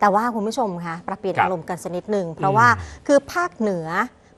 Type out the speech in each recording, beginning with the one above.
แต่ว่าคุณผู้ชมคะปรับเปลี่ยนครับอารมณ์กันสักนิดหนึ่งเพราะว่าคือภาคเหนือ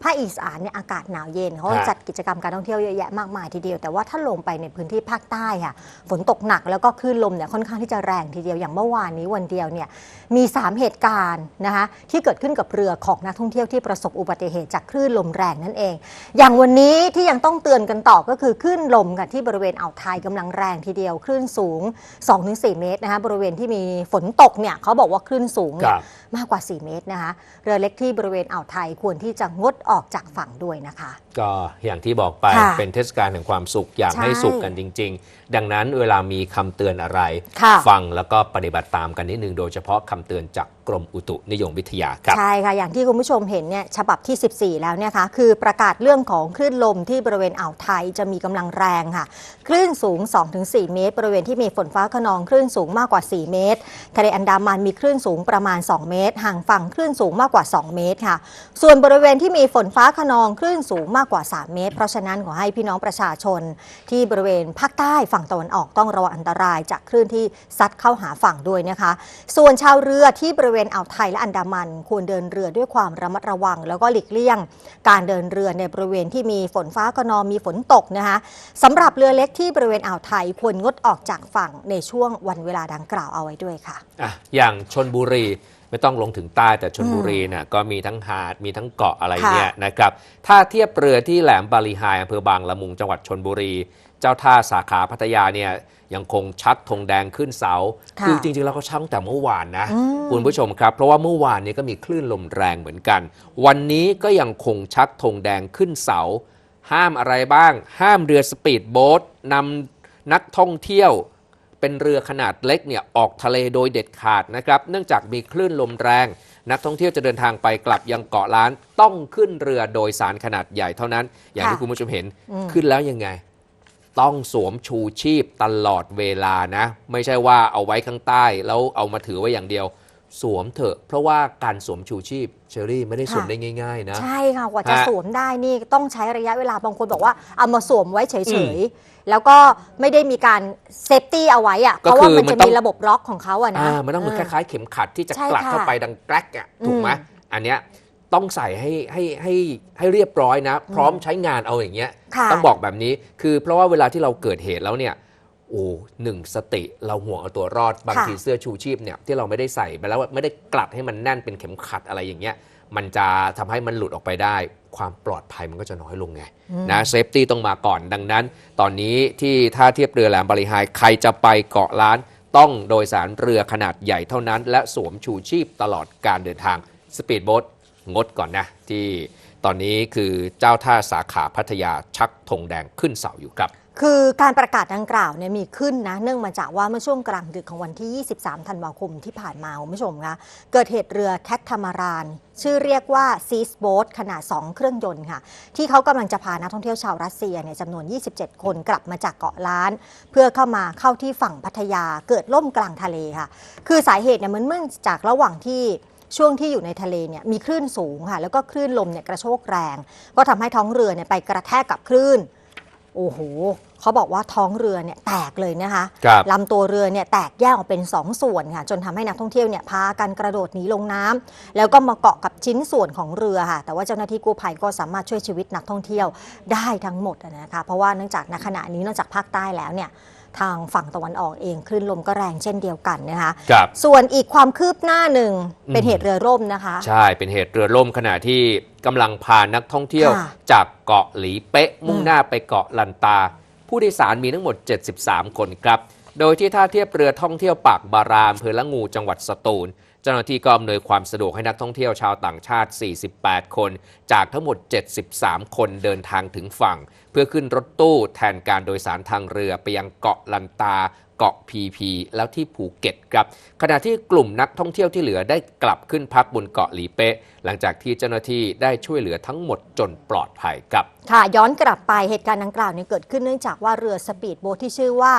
ภาคอีสานเนี่ยอากาศหนาวเย็นเขาก็ฮะจัดกิจกรรมการท่องเที่ยวเยอะแยะมากมายทีเดียว แต่ว่าถ้าลงไปในพื้นที่ภาคใต้ค่ะฝนตกหนักแล้วก็คลื่นลมเนี่ยค่อนข้างที่จะแรงทีเดียวอย่างเมื่อวานนี้วันเดียวเนี่ยมี 3 เหตุการณ์นะคะที่เกิดขึ้นกับเรือของนักท่องเที่ยวที่ประสบอุบัติเหตุจากคลื่นลมแรงนั่นเอง อย่างวันนี้ที่ยังต้องเตือนกันต่อก็คือคลื่นลมค่ะที่บริเวณอ่าวไทยกำลังแรงทีเดียวคลื่นสูง 2-4 เมตรนะคะบริเวณที่มีฝนตกเนี่ยเขาบอกว่าคลื่นสูงเนี่คยรับ มากกว่า 4 เมตรนะคะ เรือเล็กที่บริเวณอ่าวไทยควรที่จะงดออกจากฝั่งด้วยนะคะ ก็อย่างที่บอกไปค่ะเป็นเทศกาลแห่งความสุขอยากใช่ให้สุขกันจริง ๆ ดังนั้นเวลามีคำเตือนอะไร ค่ะ ฟังแล้วก็ปฏิบัติตามกันนิดนึงโดยเฉพาะคำเตือนจากกรมอุตุนิยมวิทยาครับ ใช่ค่ะ อย่างที่คุณผู้ชมเห็นเนี่ยฉบับที่ 14 แล้วเนี่ยค่ะคือประกาศเรื่องของคลื่นลมที่บริเวณอ่าวไทยจะมีกำลังแรงค่ะ คลื่นสูง 2-4 เมตร บริเวณที่มีฝนฟ้าขนองคลื่นสูงมากกว่า 4 เมตร ทะเลอันดามันมีคลื่นสูงประมาณ 2 เมตร ห่างฝั่งคลื่นสูงมากกว่า 2 เมตรค่ะ ส่วนบริเวณที่มีฝนฟ้าขนองคลื่นสูงมากกว่า 3 เมตร เพราะฉะนั้นขอให้พี่น้องประชาชน ที่บริเวณภาคใต้ฝั่งตะวันออกต้องระวังอันตรายจากคลื่นที่ซัดเข้าหาฝั่งด้วยนะคะ ส่วนชาวเรือที่บริเวณอ่าวไทยและอันดามันควรเดินเรือด้วยความระมัดระวัง แล้วก็หลีกเลี่ยง การเดินเรือในบริเวณที่มีฝนฟ้าขนองมีฝนตกนะคะสำหรับเรือเล็กที่บริเวณอ่าวไทยควรงดออกจากฝั่งในช่วงวันเวลาดังกล่าวเอาไว้ด้วยค่ะ อะ อย่างชนบุรี ไม่ต้องลงถึงใต้แต่ชนบุรีเนี่ยก็มีทั้งหาดมีทั้งเกาะอะไรค่ะเนี่ยนะครับถ้าเทียบเรือที่แหลมบาลีไฮอำเภอบางละมุงจังหวัดชนบุรี เจ้าท่าสาขาพัทยาเนี่ยยังคงชักธงแดงขึ้นเสาค่ะอจริงๆ แล้วเขาชักตั้งแต่เมื่อวานนะอืมคุณผู้ชมครับ เพราะว่าเมื่อวานนี้ก็มีคลื่นลมแรงเหมือนกัน วันนี้ก็ยังคงชักธงแดงขึ้นเสา ห้ามอะไรบ้าง ห้ามเรือสปีดโบ๊ทนำนักท่องเที่ยว เป็นเรือขนาดเล็กเนี่ยออกทะเลโดยเด็ดขาดนะครับ เนื่องจากมีคลื่นลมแรง นักท่องเที่ยวจะเดินทางไปกลับยังเกาะล้านต้องขึ้นเรือโดยสารขนาดใหญ่เท่านั้น อย่างที่ค่ะคุณผู้ชมเห็นอืมขึ้นแล้วยังไง ต้องสวมชูชีพตลอดเวลานะ ไม่ใช่ว่าเอาไว้ข้างใต้แล้วเอามาถือไว้อย่างเดียว สวมเถอะ เพราะว่าการสวมชูชีพเชอรี่ไม่ได้สวมค่ะได้ง่าย ๆ นะ ใช่ค่ะกว่าจะฮะสวมได้นี่ต้องใช้ระยะเวลาบางคนบอกว่าเอามาสวมไว้เฉอืยๆ แล้วก็ไม่ได้มีการเซฟตี้เอาไว้อะเพก็ราะว่าคือมันมันจะต้องมีระบบล็อกของเขาอะนะอ่ามันต้องเหมือนคล้ายๆ เข็มขัดที่จะใช่กลัดค่ะเข้าไปดังแกรกอะถูกไหมอืมอันเนี้ยต้องใส่ให้ให้ให้ให้เรียบร้อยนะ พร้อมใช้งานเอาอย่างเงี้ยค่ะต้องบอกแบบนี้คือเพราะว่าเวลาที่เราเกิดเหตุแล้วเนี่ย โอ้หนึ่งสติเราห่วงเอาตัวรอดบางค่ะทีเสื้อชูชีพเนี่ยที่เราไม่ได้ใส่ไปแล้วไม่ได้กลัดให้มันแน่นเป็นเข็มขัดอะไรอย่างเงี้ยมันจะทำให้มันหลุดออกไปได้ ความปลอดภัยมันก็จะน้อยลงไงนะเซฟตี้ต้องมาก่อนดังนั้น ตอนนี้ที่ท่าเทียบเรือแหลมบริหายใครจะไปเกาะล้าน ต้องโดยสารเรือขนาดใหญ่เท่านั้น และสวมชูชีพตลอดการเดินทางสปีดโบ๊ทงดก่อนนะที่ตอนนี้คือเจ้าท่าสาขาพัทยาชักธงแดงขึ้นเสาอยู่ครับ คือการประกาศดังกล่าวเนี่ยมีขึ้นนะเนื่องมาจากว่าเมื่อช่วงกลางดึกของวันที่ 23 ธันวาคมที่ผ่านมาคุณผู้ชมคะเกิดเหตุเรือแคททามาราน ชื่อเรียกว่าซีสโบ๊ทขนาด 2 เครื่องยนต์ค่ะ ที่เขากำลังจะพานักท่องเที่ยวชาวรัสเซียเนี่ยจำนวน 27 คนกลับมาจากเกาะล้าน เพื่อเข้ามาเข้าที่ฝั่งพัทยาเกิดล่มกลางทะเลค่ะ คือสาเหตุเนี่ยมันเนื่องจากระหว่างที่ช่วงที่อยู่ในทะเลเนี่ยมีคลื่นสูงค่ะแล้วก็คลื่นลมเนี่ยกระโชกแรง ก็ทำให้ท้องเรือเนี่ยไปกระแทกกับคลื่น โอ้โหเขาบอกว่าท้องเรือเนี่ยแตกเลยนะคะครับลำตัวเรือเนี่ยแตกแยกออกเป็น 2 ส่วนค่ะ จนทำให้นักท่องเที่ยวเนี่ยพากันกระโดดหนีลงน้ำแล้วก็มาเกาะกับชิ้นส่วนของเรือค่ะ แต่ว่าเจ้าหน้าที่กู้ภัยก็สามารถช่วยชีวิตนักท่องเที่ยวได้ทั้งหมดนะคะ เพราะว่าเนื่องจากณขณะนี้นอกจากภาคใต้แล้วเนี่ย ทางฝั่งตะวันออกเองคลื่นลมก็แรงเช่นเดียวกันนะคะครับ ส่วนอีกความคืบหน้าหนึ่งเป็นอืมเหตุเรือร่มนะคะ ใช่เป็นเหตุเรือล่มขณะที่กำลังพานักท่องเที่ยว ค่ะจากเกาะหลีเป๊ะ มุ่งอืมหน้าไปเกาะลันตา ผู้โดยสารมีทั้งหมด 73 คนครับ โดยที่ท่าเทียบเรือท่องเที่ยวปากบารามอำเภอละงูจังหวัดสตูล เจ้าหน้าที่ก็อำนวยความสะดวกให้นักท่องเที่ยวชาวต่างชาติ 48 คน จากทั้งหมด 73 คนเดินทางถึงฝั่ง เพื่อขึ้นรถตู้แทนการโดยสารทางเรือไปยังเกาะลันตา เกาะพีพีแล้วที่ภูเก็ตครับขณะที่กลุ่มนักท่องเที่ยวที่เหลือได้กลับขึ้นพักบนเกาะหลีเป๊ะ หลังจากที่เจ้าหน้าที่ได้ช่วยเหลือทั้งหมดจนปลอดภัยครับ ค่ะย้อนกลับไปเหตุการณ์ดังกล่าวเนี่ยเกิดขึ้นเนื่องจากว่าเรือสปีดโบ๊ทที่ชื่อว่า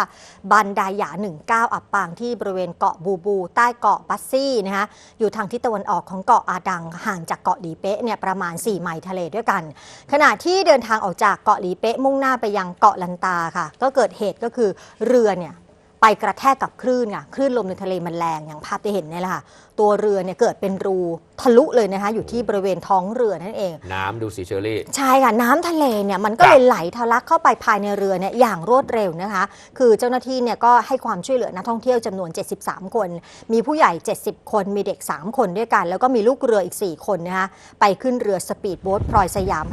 บันไดายา 19 อับปางที่บริเวณเกาะบูบู ใต้เกาะบัสซี่นะคะอยู่ทางทิศตะวันออกของเกาะอาดังห่างจากเกาะหลีเป๊ะเนี่ยประมาณ 4 ไมล์ทะเลด้วยกัน ขณะที่เดินทางออกจากเกาะหลีเป๊ะมุ่งหน้าไปยังเกาะลันตาค่ะ ก็เกิดเหตุก็คือเรือเนี่ย ไปกระแทกกับคลื่นค่ะคลื่นลมในทะเลมันแรงอย่างภาพที่เห็นเนี่ยแหละค่ะตัวเรือเนี่ยเกิดเป็นรู ทะลุเลยนะคะอยู่ที่บริเวณท้องเรือนั่นเอง น้ำดูสิเชอรี่ ใช่ค่ะน้ำทะเลเนี่ยมันก็ครับเลยไหลทะลักเข้าไปภายในเรือเนี่ยอย่างรวดเร็วนะคะ คือเจ้าหน้าที่เนี่ยก็ให้ความช่วยเหลือนักท่องเที่ยวจำนวน 73 คน มีผู้ใหญ่ 70 คน มีเด็ก 3 คนด้วยกัน แล้วก็มีลูกเรืออีก 4 คนนะคะไปขึ้นเรือสปีดโบ๊ทพลอยสยาม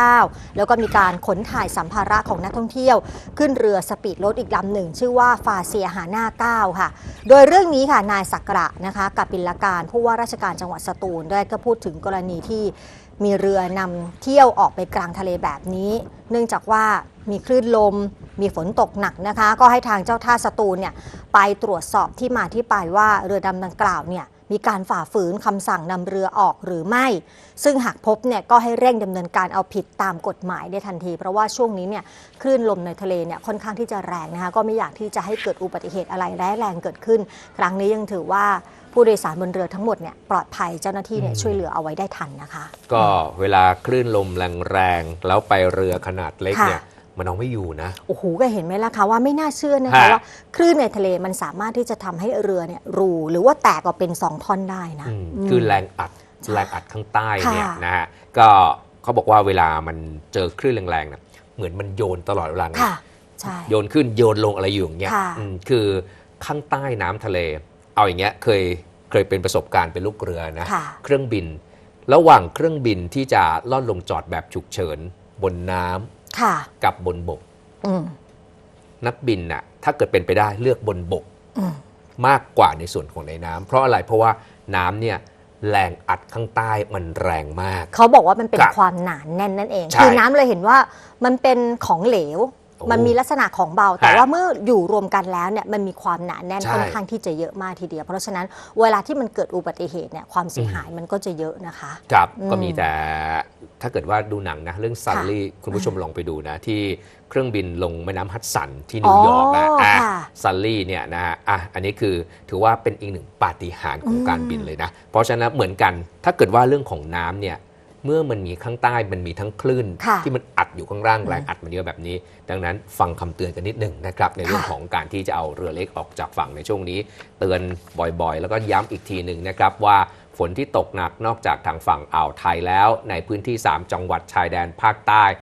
559 แล้วก็มีการขนถ่ายสัมภาระของนักท่องเที่ยว ขึ้นเรือสปีดโบ๊ทอีกลำหนึ่ง ชื่อว่าฟาเซียหาหน้าเก้าค่ะ โดยเรื่องนี้ค่ะนายสักกระนะคะกับปิลการผู้ว่าราชการจังหวัดสตูลได้ก็พูดถึงกรณีที่มีเรือนำเที่ยวออกไปกลางทะเลแบบนี้ เนื่องจากว่ามีคลื่นลม มีฝนตกหนักนะคะ ก็ให้ทางเจ้าท่าสตูลเนี่ยไปตรวจสอบที่มาที่ไปว่าเรือดำดังกล่าวเนี่ยมีการฝ่าฝืนคำสั่งนำเรือออกหรือไม่ ซึ่งหากพบเนี่ยก็ให้เร่งดำเนินการเอาผิดตามกฎหมายได้ทันที เพราะว่าช่วงนี้เนี่ยคลื่นลมในทะเลเนี่ยค่อนข้างที่จะแรงนะคะก็ไม่อยากที่จะให้เกิดอุบัติเหตุอะไรร้ายแรงเกิดขึ้น ครั้งนี้ยังถือว่า ผู้โดยสารบนเรือทั้งหมดเนี่ยปลอดภัยเจ้าหน้าที่เนี่ยช่วยเหลือเอาไว้ได้ทันนะคะ ก็เวลาคลื่นลมแรงๆแล้วไปเรือขนาดเล็กค่ะเนี่ยมันเอาไม่อยู่นะ โอ้โห ก็เห็นไหมล่ะคะว่าไม่น่าเชื่อนะคะฮะว่าคลื่นในทะเลมันสามารถที่จะทำให้เรือเนี่ยรูหรือว่าแตกออกเป็นสองท่อนได้นะอืมอืมคือแรงอัดใช่แรงอัดข้างใต้เนี่ยค่ะนะฮะก็เขาบอกว่าเวลามันเจอคลื่นแรงๆเนี่ยเหมือนมันโยนตลอดเวลาไงค่ะใช่โยนขึ้นโยนลงอะไรอยู่อย่างเงี้ยค่ะอืมคือข้างใต้น้ำทะเล เอาอย่างเงี้ยเคย เคยเป็นประสบการณ์เป็นลูกเรือนะค่ะเครื่องบิน ระหว่างเครื่องบินที่จะล่อนลงจอดแบบฉุกเฉิน บนน้ำค่ะกับบนบกอืมนักบินน่ะ ถ้าเกิดเป็นไปได้เลือกบนบกอืมมากกว่าในส่วนของในน้ำเพราะอะไรเพราะว่าน้ำเนี่ยแรงอัดข้างใต้มันแรงมาก เขาบอกว่ามันเป็นครับความหนานแน่นนั่นเองใช่คือน้ำเลยเห็นว่ามันเป็นของเหลวโอ้ มันมีลักษณะของเบา แต่ฮะว่าเมื่ออยู่รวมกันแล้วเนี่ยมันมีความหนาแน่นใช่ค่อนข้างที่จะเยอะมากทีเดียว เพราะฉะนั้นเวลาที่มันเกิดอุบัติเหตุเนี่ยความเสียหายมันก็จะเยอะนะคะครับอืมก็มีแต่ถ้าเกิดว่าดูหนังนะเรื่องซันลี่คุณผู้ชมลองไปดูนะที่เครื่องบินลงแม่น้ำฮัดสันที่นิวยอร์กนะอ๋ออะค่ะซันลี่เนี่ยนะฮะอะอันนี้คือถือว่าเป็นอีกหนึ่งปาฏิหาริย์ของการบินเลยนะ เพราะฉะนั้นเหมือนกันถ้าเกิดว่าเรื่องของน้ำเนี่ย เมื่อมันมีข้างใต้มันมีทั้งคลื่นค่ะที่มันอัดอยู่ข้างล่างแรงอัดมันเยอะแบบนี้ ดังนั้นฟังคำเตือนกันนิดหนึ่งนะครับในเรื่องค่ะของการที่จะเอาเรือเล็กออกจากฝั่งในช่วงนี้ เตือนบ่อยๆ แล้วก็ย้ำอีกทีหนึ่งนะครับว่าฝนที่ตกหนักนอกจากทางฝั่งอ่าวไทยแล้ว ในพื้นที่ 3 จังหวัดชายแดนภาคใต้